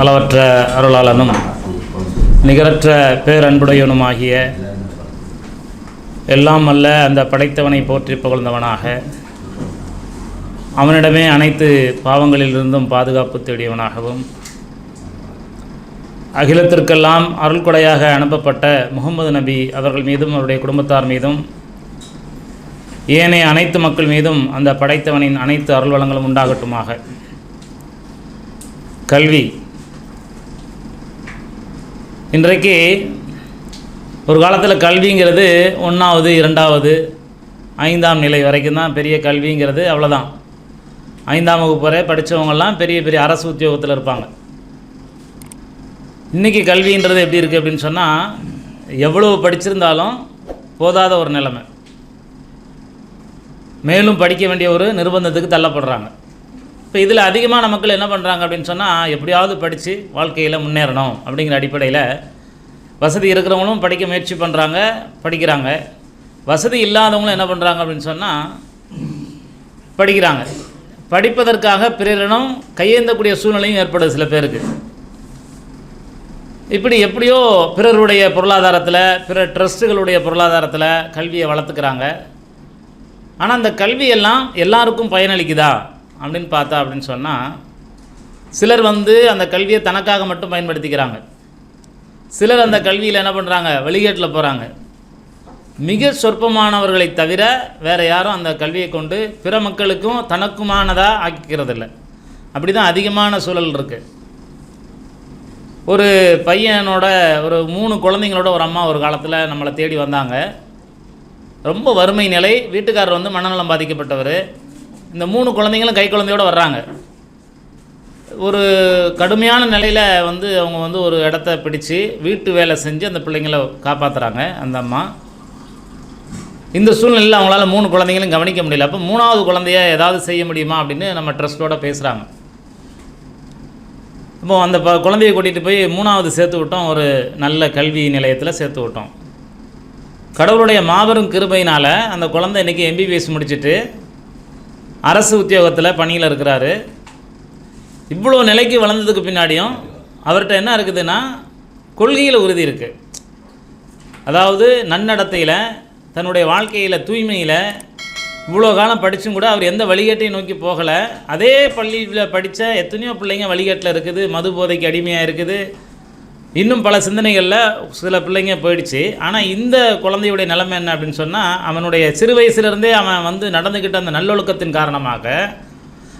அளவற்ற அருளாளனும் நிகரற்ற பேரன்புடையவனுமாகிய எல்லாம் அல்ல அந்த படைத்தவனை போற்றி புகழ்ந்தவனாக. அவனிடமே அனைத்து பாவங்களிலிருந்தும் பாதுகாப்பு தேடியவனாகவும் அகிலத்திற்கெல்லாம் அருள்கொடையாக அனுப்பப்பட்ட முகமது நபி அவர்கள் மீதும் அவருடைய குடும்பத்தார் மீதும் ஏனைய அனைத்து மக்கள் மீதும் அந்த படைத்தவனின் அனைத்து அருள் வளங்களும் உண்டாகட்டுமாக. கல்வி. இன்றைக்கு ஒரு காலத்தில் கல்விங்கிறது ஒன்றாவது இரண்டாவது ஐந்தாம் நிலை வரைக்கும் தான் பெரிய கல்விங்கிறது அவ்வளோதான் ஐந்தாம் வகுப்பு வரை படித்தவங்கெல்லாம் பெரிய பெரிய அரசு உத்தியோகத்தில் இருப்பாங்க. இன்றைக்கி கல்வின்றது எப்படி இருக்குது அப்படின்னு சொன்னால் எவ்வளவு படிச்சிருந்தாலும் போதாத ஒரு நிலைமை. மேலும் படிக்க வேண்டிய ஒரு நிர்பந்தத்துக்கு தள்ளப்படுறாங்க. இப்போ இதில் அதிகமான மக்கள் என்ன பண்ணுறாங்க அப்படின்னு சொன்னால் எப்படியாவது படித்து வாழ்க்கையில் முன்னேறணும் அப்படிங்கிற அடிப்படையில் வசதி இருக்கிறவங்களும் படிக்க முயற்சி பண்ணுறாங்க படிக்கிறாங்க. வசதி இல்லாதவங்களும் என்ன பண்ணுறாங்க அப்படின்னு சொன்னால் படிக்கிறாங்க. படிப்பதற்காக பிறரிடம் கையேந்தக்கூடிய சூழ்நிலையும் ஏற்படுது சில பேருக்கு. இப்படி எப்படியோ பிறருடைய பொருளாதாரத்தில் பிற ட்ரஸ்ட்டுகளுடைய பொருளாதாரத்தில் கல்வியை வளர்த்துக்கிறாங்க. ஆனால் அந்த கல்வியெல்லாம் எல்லாருக்கும் பயனளிக்குதா அப்படின்னு பார்த்தா அப்படின்னு சொன்னால் சிலர் வந்து அந்த கல்வியை தனக்காக மட்டும் பயன்படுத்திக்கிறாங்க. சிலர் அந்த கல்வியில் என்ன பண்ணுறாங்க வெளியேட்டில் போகிறாங்க மிக சொற்பமானவர்களை தவிர வேறு யாரும் அந்த கல்வியை கொண்டு பிற மக்களுக்கும் தனக்குமானதாக ஆக்கிக்கிறதில்ல. அப்படி தான் அதிகமான சூழல் இருக்குது ஒரு பையனோட ஒரு மூணு குழந்தைங்களோட ஒரு அம்மா ஒரு காலத்தில் நம்மளை தேடி வந்தாங்க. ரொம்ப வறுமை நிலை. வீட்டுக்காரர் வந்து மனநலம் பாதிக்கப்பட்டவர். இந்த மூணு குழந்தைங்களும் கை குழந்தையோடு வர்றாங்க. ஒரு கடுமையான நிலையில் வந்து அவங்க வந்து ஒரு இடத்த பிடிச்சு வீட்டு வேலை செஞ்சு அந்த பிள்ளைங்களை காப்பாற்றுறாங்க அந்த அம்மா. இந்த சூழ்நிலையில் அவங்களால மூணு குழந்தைங்களும் கவனிக்க முடியல. அப்போ மூணாவது குழந்தைய ஏதாவது செய்ய முடியுமா அப்படின்னு நம்ம ட்ரஸ்ட்டோட பேசுகிறாங்க இப்போ அந்த ப குழந்தைய கூட்டிகிட்டு போய் மூணாவது சேர்த்து விட்டோம் ஒரு நல்ல கல்வி நிலையத்தில் சேர்த்து விட்டோம். கடவுளுடைய மாபெரும் கிருபையினால் அந்த குழந்தை இன்றைக்கி எம்பிபிஎஸ் முடிச்சுட்டு அரசு உத்தியோகத்தில் பணியில் இருக்கிறாரு. இவ்வளோ நிலைக்கு வளர்ந்ததுக்கு பின்னாடியும் அவர்கிட்ட என்ன இருக்குதுன்னா கொள்கையில் உறுதி இருக்குது அதாவது நன்னடத்தையில் தன்னுடைய வாழ்க்கையில் தூய்மையில் இவ்வளோ காலம் படித்தும் கூட அவர் எந்த வழிகேட்டையும் நோக்கி போகலை. அதே பள்ளியில் படித்த எத்தனையோ பிள்ளைங்க வழிகேட்டில் இருக்குது மது போதைக்கு அடிமையாக இருக்குது. இன்னும் பல சிந்தனைகளில் சில பிள்ளைங்க போயிடுச்சு. ஆனால் இந்த குழந்தையுடைய நிலைமை என்ன அப்படின்னு சொன்னால் அவனுடைய சிறு வயசுலேருந்தே அவன் வந்து நடந்துக்கிட்ட அந்த நல்லொழுக்கத்தின் காரணமாக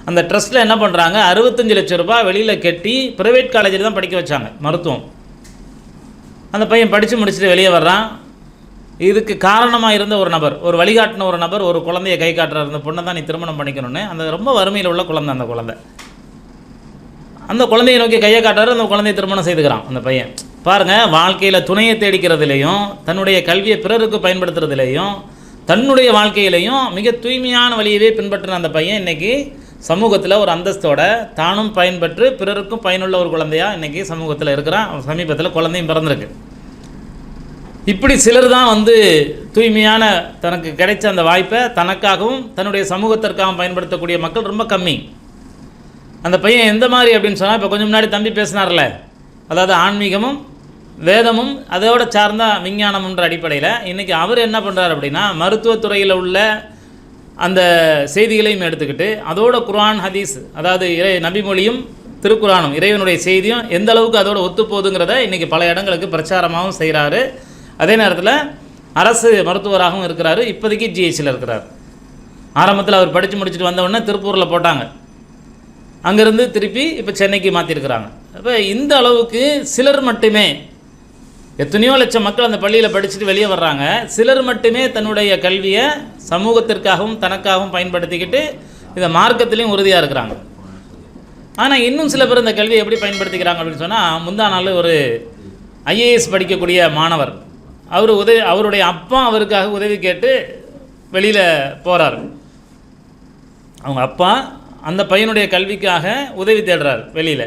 அந்த ட்ரஸ்ட்டில் என்ன பண்ணுறாங்க அறுபத்தஞ்சு லட்சம் ரூபாய் வெளியில் கட்டி ப்ரைவேட் காலேஜில் தான் படிக்க வச்சாங்க மருத்துவம். அந்த பையன் படித்து முடிச்சுட்டு வெளியே வர்றான். இதுக்கு காரணமாக இருந்த ஒரு நபர் ஒரு வழிகாட்டின ஒரு நபர் ஒரு குழந்தைய கை காட்டுறாரு அந்த பொண்ணை தான் நீ திருமணம் பண்ணிக்கணும்னு அந்த ரொம்ப வறுமையில் உள்ள குழந்தை அந்த குழந்தை. அந்த குழந்தையை நோக்கி கையை காட்டுறாரு அந்த குழந்தையை திருமணம் செய்துக்கிறான் அந்த பையன். பாருங்கள் வாழ்க்கையில் துணையை தேடிக்கிறதுலையும் தன்னுடைய கல்வியை பிறருக்கு பயன்படுத்துறதுலையும் தன்னுடைய வாழ்க்கையிலையும் மிக தூய்மையான வழியவே பின்பற்றின அந்த பையன் இன்றைக்கி சமூகத்தில் ஒரு அந்தஸ்தோட தானும் பயன்பெற்று பிறருக்கும் பயனுள்ள ஒரு குழந்தையா இன்றைக்கி சமூகத்தில் இருக்கிறான். சமீபத்தில் குழந்தையும் பிறந்திருக்கு. இப்படி சிலர் தான் வந்து தூய்மையான தனக்கு கிடைச்ச அந்த வாய்ப்பை தனக்காகவும் தன்னுடைய சமூகத்திற்காகவும் பயன்படுத்தக்கூடிய மக்கள் ரொம்ப கம்மி. அந்த பையன் எந்த மாதிரி அப்படின்னு சொன்னால் இப்போ கொஞ்சம் முன்னாடி தம்பி பேசினார்ல. அதாவது ஆன்மீகமும் வேதமும் அதோட சார்ந்த விஞ்ஞானம்ன்ற அடிப்படையில் இன்றைக்கி அவர் என்ன பண்ணுறார் அப்படின்னா மருத்துவத்துறையில் உள்ள அந்த செய்திகளையும் எடுத்துக்கிட்டு அதோட குர்ஆன் ஹதீஸ் அதாவது இறை நபிமொழியும் திருக்குறானும் இறைவனுடைய செய்தியும் எந்த அளவுக்கு அதோட ஒத்துப்போகுதுங்கிறத இன்றைக்கி பல இடங்களுக்கு பிரச்சாரமாகவும் செய்கிறாரு அதே நேரத்தில் அரசு மருத்துவராகவும் இருக்கிறாரு இப்போதைக்கு ஜிஹெச்சில் இருக்கிறார். ஆரம்பத்தில் அவர் படித்து முடிச்சுட்டு வந்தவுடனே திருப்பூரில் போட்டாங்க. அங்கேருந்து திருப்பி இப்போ சென்னைக்கு மாற்றிருக்கிறாங்க அப்போ இந்த அளவுக்கு சிலர் மட்டுமே எத்தனையோ லட்சம் மக்கள் அந்த பள்ளியில் படிச்சுட்டு வெளியே வர்றாங்க. சிலர் மட்டுமே தன்னுடைய கல்வியை சமூகத்திற்காகவும் தனக்காகவும் பயன்படுத்திக்கிட்டு இந்த மார்க்கத்திலையும் உறுதியாக இருக்கிறாங்க. ஆனால் இன்னும் சில பேர் இந்த கல்வியை எப்படி பயன்படுத்திக்கிறாங்க அப்படின்னு சொன்னால் முந்தா நாள் ஒரு ஐஏஎஸ் படிக்கக்கூடிய மாணவர் அவர் உதவி அவருடைய அப்பா அவருக்காக உதவி கேட்டு வெளியில் போகிறார் அவங்க அப்பா அந்த பையனுடைய கல்விக்காக உதவி தேடுறார் வெளியில்.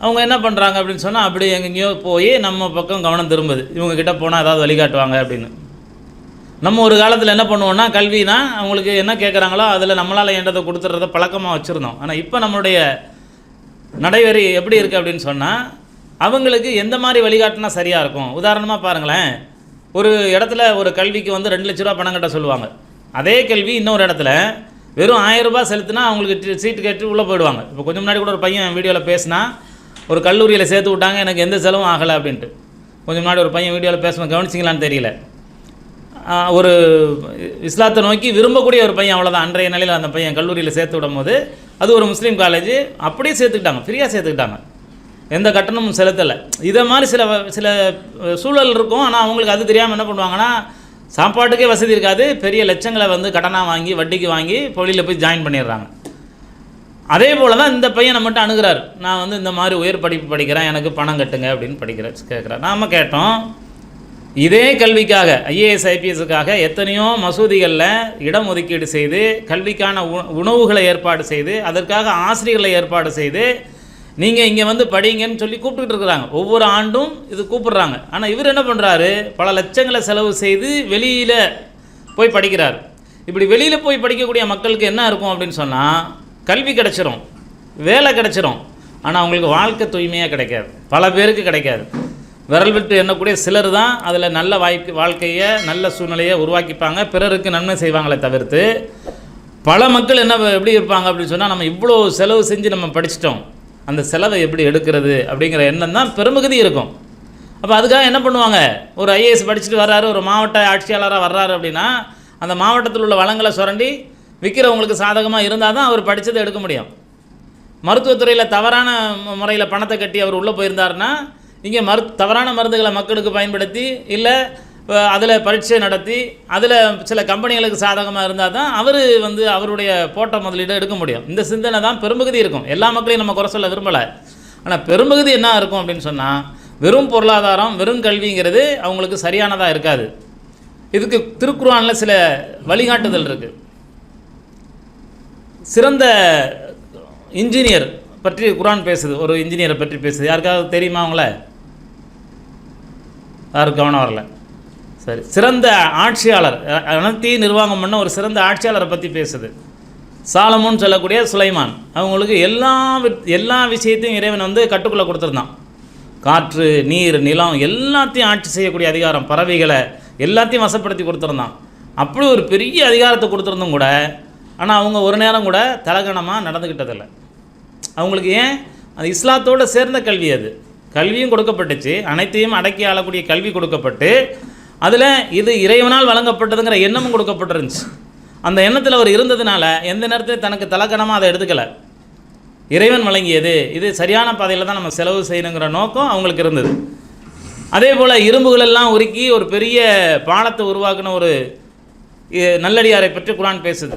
அவங்க என்ன பண்ணுறாங்க அப்படின்னு சொன்னால் அப்படி எங்கெங்கேயோ போய் நம்ம பக்கம் கவனம் திரும்புது. இவங்கக்கிட்ட போனால் ஏதாவது வழிகாட்டுவாங்க அப்படின்னு. நம்ம ஒரு காலத்தில் என்ன பண்ணுவோம்னா கல்வினா அவங்களுக்கு என்ன கேட்குறாங்களோ அதில் நம்மளால் என்றதை கொடுத்துட்றத பழக்கமாக வச்சுருந்தோம். ஆனால் இப்போ நம்மளுடைய நடைவெறி எப்படி இருக்குது அப்படின்னு சொன்னால் அவங்களுக்கு எந்த மாதிரி வழிகாட்டினா சரியாக இருக்கும்? உதாரணமாக பாருங்களேன். ஒரு இடத்துல ஒரு கல்விக்கு வந்து ரெண்டு லட்ச ரூபா பணம் கட்ட சொல்லுவாங்க. அதே கல்வி இன்னொரு இடத்துல வெறும் ஆயிரம் ரூபாய் செலுத்தினா அவங்களுக்கு சீட்டு கேட்டு உள்ளே போயிடுவாங்க. இப்போ கொஞ்சம் முன்னாடி கூட ஒரு பையன் வீடியோவில் பேசினா ஒரு கல்லூரியில் சேர்த்து விட்டாங்க எனக்கு எந்த செலவும் ஆகலை அப்படின்ட்டு. கொஞ்சம் முன்னாடி ஒரு பையன் வீடியோவில் பேசணும் கவனிச்சிங்களான்னு தெரியல. ஒரு இஸ்லாத்தை நோக்கி விரும்பக்கூடிய ஒரு பையன் அவ்வளோதான் அன்றைய நிலையில் அந்த பையன் கல்லூரியில் சேர்த்து விடும் போது அது ஒரு முஸ்லீம் காலேஜ் அப்படியே சேர்த்துக்கிட்டாங்க ஃப்ரீயாக சேர்த்துக்கிட்டாங்க. எந்த கட்டணமும் செலுத்தலை. இதை மாதிரி சில சில சூழல் இருக்கும். ஆனால் அவங்களுக்கு அது தெரியாமல் என்ன பண்ணுவாங்கன்னா சாப்பாட்டுக்கே வசதி இருக்காது. பெரிய லட்சங்களை வந்து கடனாக வாங்கி வட்டிக்கு வாங்கி பொழியில் போய் ஜாயின் பண்ணிடுறாங்க. அதே போல் தான் இந்த பையனை மட்டும் அணுகிறார். நான் வந்து இந்த மாதிரி உயர் படிப்பு படிக்கிறேன் எனக்கு பணம் கட்டுங்க அப்படின்னு படிக்கிற கேட்குறார். நாம் கேட்டோம் இதே கல்விக்காக ஐஏஎஸ் ஐபிஎஸ்க்காக எத்தனையோ மசூதிகளில் இடம் ஒதுக்கீடு செய்து கல்விக்கான உ- உணவுகளை ஏற்பாடு செய்து அதற்காக ஆசிரியர்களை ஏற்பாடு செய்து நீங்கள் இங்கே வந்து படிங்கன்னு சொல்லி கூப்பிட்டுட்டு இருக்கிறாங்க. ஒவ்வொரு ஆண்டும் இது கூப்பிடுறாங்க. ஆனால் இவர் என்ன பண்ணுறாரு பல லட்சங்களை செலவு செய்து வெளியில் போய் படிக்கிறார். இப்படி வெளியில் போய் படிக்கக்கூடிய மக்களுக்கு என்ன இருக்கும் அப்படின்னு சொன்னால் கல்வி கிடச்சிரும் வேலை கிடச்சிரும் ஆனால் அவங்களுக்கு வாழ்க்கை தூய்மையாக கிடைக்காது. பல பேருக்கு கிடைக்காது. விரல் விட்டு எண்ணக்கூடிய சிலர் தான் அதில் நல்ல வாய்ப்பு வாழ்க்கையை நல்ல சூழ்நிலையை உருவாக்கிப்பாங்க. பிறருக்கு நன்மை செய்வாங்களே தவிர்த்து பல மக்கள் என்ன எப்படி இருப்பாங்க அப்படின்னு சொன்னால் நம்ம இவ்வளோ செலவு செஞ்சு நம்ம படிச்சிட்டோம். அந்த செலவை எப்படி எடுக்கிறது அப்படிங்கிற எண்ணம் தான் பெருமகதி இருக்கும். அப்போ அதுக்காக என்ன பண்ணுவாங்க? ஒரு ஐஏஎஸ் படிச்சுட்டு வர்றாரு ஒரு மாவட்ட ஆட்சியாளராக வர்றாரு அப்படின்னா அந்த மாவட்டத்தில் உள்ள வளங்களை சுரண்டி விற்கிறவங்களுக்கு சாதகமாக இருந்தால் தான் அவர் படித்ததை எடுக்க முடியும். மருத்துவத்துறையில் தவறான முறையில் பணத்தை கட்டி அவர் உள்ளே போயிருந்தாருன்னா இங்கே மரு தவறான மருந்துகளை மக்களுக்கு பயன்படுத்தி இல்லை அதில் பரீட்சை நடத்தி அதில் சில கம்பெனிகளுக்கு சாதகமாக இருந்தால் தான் அவர் வந்து அவருடைய போட்ட முதலீடு எடுக்க முடியும். இந்த சிந்தனை தான் பெரும்பகுதி இருக்கும். எல்லா மக்களையும் நம்ம குறை சொல்ல விரும்பலை. ஆனால் பெரும்பகுதி என்ன இருக்கும் அப்படின்னு சொன்னால் வெறும் பொருளாதாரம் வெறும் கல்விங்கிறது அவங்களுக்கு சரியானதாக இருக்காது. இதுக்கு திருக்குறானில் சில வழிகாட்டுதல் இருக்குது சிறந்த இன்ஜினியர் பற்றி குரான் பேசுது ஒரு இன்ஜினியரை பற்றி பேசுது. யாருக்காவது தெரியுமா அவங்கள? யாரும் கவனம் வரல. சரி. சிறந்த ஆட்சியாளர் அனைத்தையும் நிர்வாகம் பண்ண ஒரு சிறந்த ஆட்சியாளரை பற்றி பேசுது. சாலமோன்னு சொல்லக்கூடிய சுலைமான். அவங்களுக்கு எல்லா எல்லா விஷயத்தையும் இறைவன் வந்து கட்டுக்குள்ளே கொடுத்துருந்தான். காற்று நீர் நிலம் எல்லாத்தையும் ஆட்சி செய்யக்கூடிய அதிகாரம் பறவைகளை எல்லாத்தையும் வசப்படுத்தி கொடுத்துருந்தான். அப்படி ஒரு பெரிய அதிகாரத்தை கொடுத்துருந்தும் கூட ஆனால் அவங்க ஒரு நேரம் கூட தலகணமாக நடந்துக்கிட்டதில்லை அவங்களுக்கு ஏன்? அது இஸ்லாத்தோடு சேர்ந்த கல்வி அது. கல்வியும் கொடுக்கப்பட்டுச்சு. அனைத்தையும் அடக்கி ஆளக்கூடிய கல்வி கொடுக்கப்பட்டு அதில் இது இறைவனால் வழங்கப்பட்டதுங்கிற எண்ணமும் கொடுக்கப்பட்டிருந்துச்சு. அந்த எண்ணத்தில் அவர் இருந்ததுனால எந்த நேரத்தில் தனக்கு தலக்கணமாக அதை எடுத்துக்கலை. இறைவன் வழங்கியது. இது சரியான பாதையில் தான் நம்ம செலவு செய்யணுங்கிற நோக்கம் அவங்களுக்கு இருந்தது. அதே போல் இரும்புகளெல்லாம் உருக்கி ஒரு பெரிய பாலத்தை உருவாக்கின ஒரு நல்லடியாரை பற்றி குரான் பேசுது.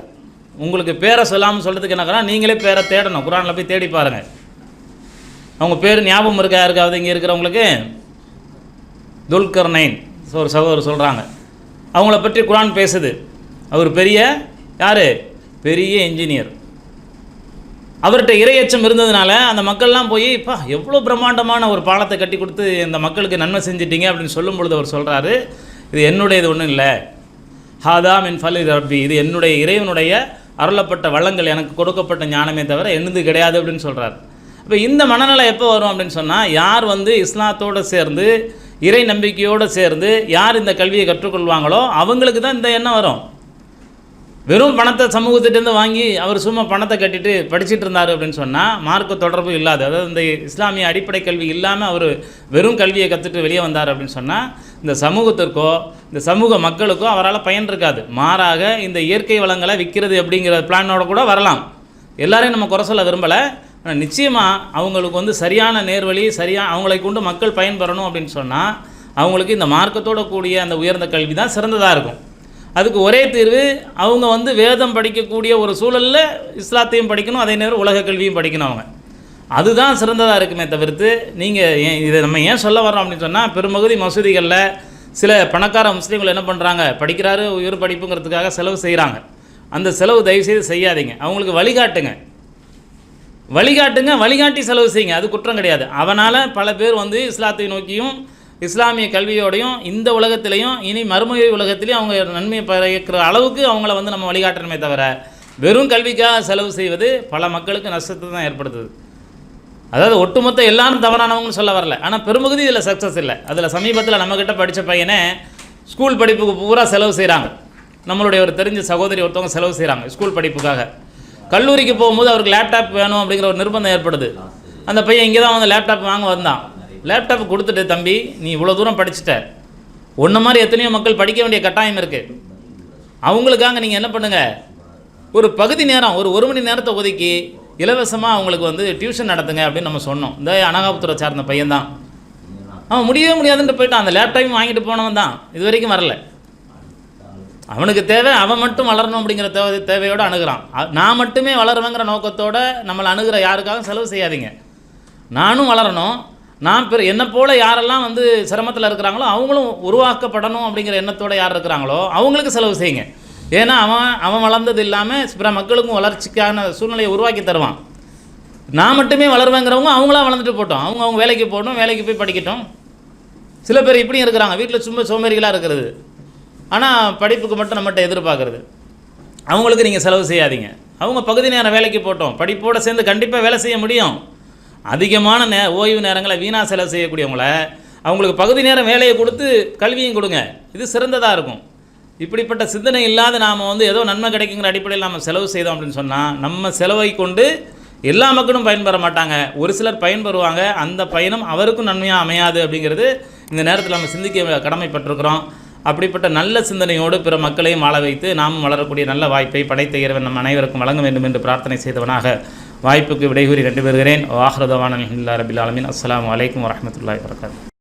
உங்களுக்கு பேரை சொல்லாமல் சொல்கிறதுக்கு என்ன காரணம்? நீங்களே பேரை தேடணும். குரானில் போய் தேடி பாருங்கள் அவங்க பேர் ஞாபகம் இருக்கா? யாருக்காவது இங்கே இருக்கிறவங்களுக்கு? துல்கர்னைன் ஒரு சகோதரர் சொல்கிறாங்க அவங்கள பற்றி குரான் பேசுது. அவர் பெரிய யார்? பெரிய இன்ஜினியர் அவர்கிட்ட இரையச்சம் இருந்ததுனால அந்த மக்கள்லாம் போய் பா எவ்வளோ பிரம்மாண்டமான ஒரு பாலத்தை கட்டி கொடுத்து இந்த மக்களுக்கு நன்மை செஞ்சிட்டீங்க அப்படின்னு சொல்லும் பொழுது அவர் சொல்கிறாரு இது என்னுடைய இது ஒன்றும் இல்லை. ஹாதா மின் ஃபலி ரப்பி. இது என்னுடைய இறைவனுடைய அருளப்பட்ட வளங்கள் எனக்கு கொடுக்கப்பட்ட ஞானமே தவிர என்னது கிடையாது அப்படின்னு சொல்கிறார் இப்போ இந்த மனநிலை எப்போ வரும் அப்படின்னு சொன்னால் யார் வந்து இஸ்லாத்தோடு சேர்ந்து இறை நம்பிக்கையோடு சேர்ந்து யார் இந்த கல்வியை கற்றுக்கொள்வாங்களோ அவங்களுக்கு தான் இந்த எண்ணம் வரும். வெறும் பணத்தை சமூகத்திட்டேருந்து வாங்கி அவர் சும்மா பணத்தை கட்டிட்டு படிச்சிட்டு இருந்தார் அப்படின்னு சொன்னால் மார்க்க தொடர்பு இல்லாத. அதாவது இந்த இஸ்லாமிய அடிப்படை கல்வி இல்லாமல் அவர் வெறும் கல்வியை கற்றுட்டு வெளியே வந்தார் அப்படின்னு சொன்னால் இந்த சமூகத்திற்கோ இந்த சமூக மக்களுக்கோ அவரால் பயன் இருக்காது. மாறாக இந்த இயற்கை வளங்களை விற்கிறது அப்படிங்கிற பிளானோட கூட வரலாம். எல்லாரையும் நம்ம குறை சொல்ல விரும்பலை. ஆனால் நிச்சயமாக அவங்களுக்கு வந்து சரியான நேர்வழி சரியாக அவங்களை கொண்டு மக்கள் பயன்பெறணும் அப்படின்னு சொன்னால் அவங்களுக்கு இந்த மார்க்கத்தோட கூடிய அந்த உயர்ந்த கல்வி தான் சிறந்ததாக இருக்கும். அதுக்கு ஒரே தீர்வு அவங்க வந்து வேதம் படிக்கக்கூடிய ஒரு சூழலில் இஸ்லாத்தையும் படிக்கணும் அதே நேரம் உலக கல்வியும் படிக்கணும் அவங்க. அதுதான் சிறந்ததாக இருக்குமே தவிர்த்து நீங்கள் ஏன் இதை நம்ம ஏன் சொல்ல வரோம் அப்படின்னு சொன்னால் பெரும்பகுதி மசூதிகளில் சில பணக்கார முஸ்லீம்கள் என்ன பண்ணுறாங்க படிக்கிறாரு உயர் படிப்புங்கிறதுக்காக செலவு செய்கிறாங்க அந்த செலவு தயவுசெய்து செய்யாதீங்க. அவங்களுக்கு வழிகாட்டுங்க. வழிகாட்டுங்க வழிகாட்டி செலவு செய்யுங்க. அது குற்றம் கிடையாது. அவனால் பல பேர் வந்து இஸ்லாத்தை நோக்கியும் இஸ்லாமிய கல்வியோடையும் இந்த உலகத்திலையும் இனி மறுமொழி உலகத்திலையும் அவங்க நன்மை பயக்கிற அளவுக்கு அவங்கள வந்து நம்ம வழிகாட்டணுமே தவிர வெறும் கல்விக்காக செலவு செய்வது பல மக்களுக்கு நஷ்டத்தை தான் ஏற்படுத்துது. அதாவது ஒட்டுமொத்த எல்லாரும் தவறானவங்கன்னு சொல்ல வரல. ஆனால் பெரும்பகுதி இதில் சக்ஸஸ் இல்லை. அதில் சமீபத்தில் நம்மக்கிட்ட படித்த பையனே ஸ்கூல் படிப்புக்கு பூரா செலவு செய்கிறாங்க நம்மளுடைய ஒரு தெரிஞ்ச சகோதரி ஒருத்தவங்க செலவு செய்கிறாங்க ஸ்கூல் படிப்புக்காக. கல்லூரிக்கு போகும்போது அவருக்கு லேப்டாப் வேணும் அப்படிங்கிற ஒரு நிர்பந்தம் ஏற்படுது. அந்த பையன் இங்கே தான் வந்து லேப்டாப் வாங்க வந்தான். லேப்டாப் கொடுத்துட்டு தம்பி நீ இவ்வளோ தூரம் படிச்சுட்ட. ஒன்று மாதிரி எத்தனையோ மக்கள் படிக்க வேண்டிய கட்டாயம் இருக்குது அவங்களுக்காக நீங்கள் என்ன பண்ணுங்கள் ஒரு பகுதி நேரம் ஒரு ஒரு மணி நேரத்தை ஒதுக்கி இலவசமாக அவங்களுக்கு வந்து டியூஷன் நடத்துங்க அப்படின்னு நம்ம சொன்னோம். இந்த அனகாபுத்துறை சார்ந்த பையன்தான். அவன் முடியவே முடியாதுன்ட்டு போயிட்டான். அந்த லேப்டாப் வாங்கிட்டு போனவன் தான். இது வரைக்கும் வரல. அவனுக்கு தேவை அவன் மட்டும் வளரணும் அப்படிங்கிற தேவை தேவையோடு அணுகிறான். நான் மட்டுமே வளருவேங்கிற நோக்கத்தோடு நம்மளை அணுகிற யாருக்காகவும் செலவு செய்யாதீங்க. நானும் வளரணும். நான் பெரு என்னை போல் யாரெல்லாம் வந்து சிரமத்தில் இருக்கிறாங்களோ அவங்களும் உருவாக்கப்படணும் அப்படிங்கிற எண்ணத்தோடு யார் இருக்கிறாங்களோ அவங்களுக்கு செலவு செய்யுங்க. ஏன்னா அவன் அவன் வளர்ந்தது இல்லாமல் பிற மக்களுக்கும் வளர்ச்சிக்கான சூழ்நிலையை உருவாக்கி தருவான். நான் மட்டுமே வளருவேங்கிறவங்க அவங்களாம் வளர்ந்துட்டு போட்டோம். அவங்க அவங்க வேலைக்கு போகணும் வேலைக்கு போய் படிக்கட்டும். சில பேர் இப்படியும் இருக்கிறாங்க. வீட்டில் சும்மா சோம்பேறிகளாக இருக்கிறது. ஆனால் படிப்புக்கு மட்டும் நம்மகிட்ட எதிர்பார்க்குறது. அவங்களுக்கு நீங்கள் செலவு செய்யாதீங்க. அவங்க பகுதி நேரம் வேலைக்கு போட்டோம். படிப்போடு சேர்ந்து கண்டிப்பாக வேலை செய்ய முடியும். அதிகமான நே ஓய்வு நேரங்களை வீணாக செலவு செய்யக்கூடியவங்கள அவங்களுக்கு பகுதி நேரம் வேலையை கொடுத்து கல்வியும் கொடுங்க. இது சிறந்ததாக இருக்கும். இப்படிப்பட்ட சிந்தனை இல்லாத நாம் வந்து ஏதோ நன்மை கிடைக்குங்கிற அடிப்படையில் நம்ம செலவு செய்தோம் அப்படின்னு சொன்னால் நம்ம செலவை கொண்டு எல்லா மக்களும் பயன்பெற மாட்டாங்க. ஒரு சிலர் பயன்பெறுவாங்க அந்த பயணம் அவருக்கும் நன்மையாக அமையாது அப்படிங்கிறது இந்த நேரத்தில் நம்ம சிந்திக்க கடமைப்பட்டிருக்கிறோம். அப்படிப்பட்ட நல்ல சிந்தனையோடு பிற மக்களையும் வாழ வைத்து நாமும் வளரக்கூடிய நல்ல வாய்ப்பை படைத்த இறைவன் நம் அனைவருக்கும் வழங்க வேண்டும் என்று பிரார்த்தனை செய்தவனாக வாய்ப்புக்கு விடைகூறி கண்டு பெறுகிறேன் வாஹ்ரதவான இல்லா ரபில் ஆலமின். அஸ்ஸலாமு அலைக்கும் வரஹ்மத்துல்லாஹி வரகாத்து